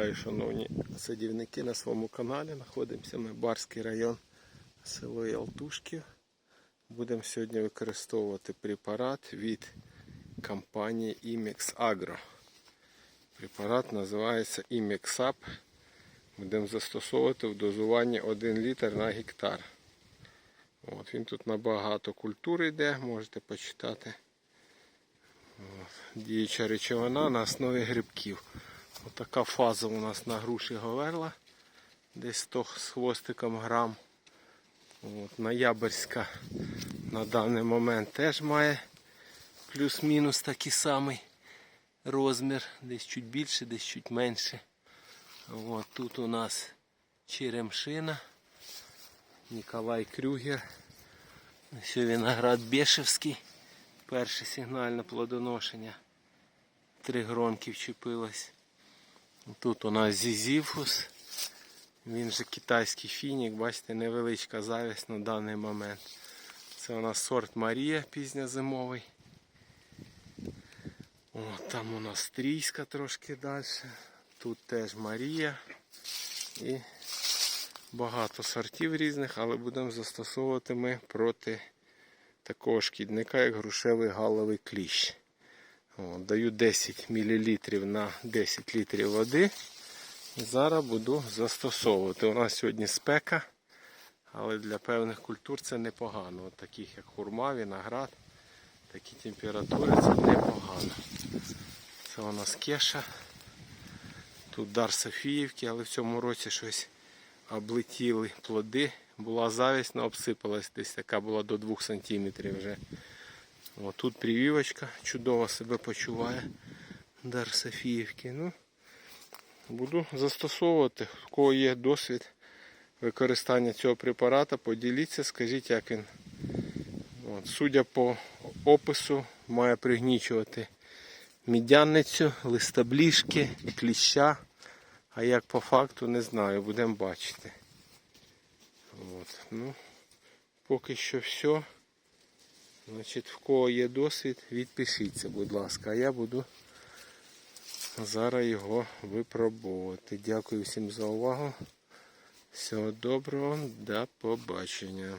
Вітаю, шановні садівники на своєму каналі. Знаходимося ми Барський район, село Ялтушків. Будемо сьогодні використовувати препарат від компанії Imex Agro. Препарат називається Imexap. Будемо застосовувати в дозуванні 1 літр на гектар. От, він тут на багато культур йде, можете почитати. От, діюча речовина на основі грибків. Отака фаза у нас на груші говерла. Десь 100 з хвостиком грам. От, Ноябрьська на даний момент теж має плюс-мінус такий самий розмір. Десь чуть більше, десь чуть менше. От, тут у нас черемшина. Ніколай Крюгер. Ось виноград Бешевський. Перше сигнальне плодоношення. Три гронки вчепилось. Тут у нас зізіфус. Він же китайський фінік, бачите, невеличка завість на даний момент. Це у нас сорт Марія пізньозимовий. О, там у нас стрійська трошки далі. Тут теж Марія. І багато сортів різних, але будемо застосовувати ми проти такого шкідника, як грушевий галовий кліщ. Даю 10 мл на 10 літрів води. Зараз буду застосовувати. У нас сьогодні спека, але для певних культур це непогано. От таких як хурма, виноград, такі температури це непогано. Це у нас кеша. Тут дар Софіївки, але в цьому році щось облетіли плоди. Була завість, але обсипалась десь така була до 2 см вже. О, тут прививочка чудово себе почуває. Дар Софіївки. Ну, буду застосовувати, в кого є досвід використання цього препарата, поділіться, скажіть, як він. От, судя по опису, має пригнічувати мідяницю, листобліжки, кліща. А як по факту не знаю, будемо бачити. От, ну, поки що все. Значить, в кого є досвід, відпишіться, будь ласка, а я буду зараз його випробовувати. Дякую всім за увагу. Всього доброго, до побачення.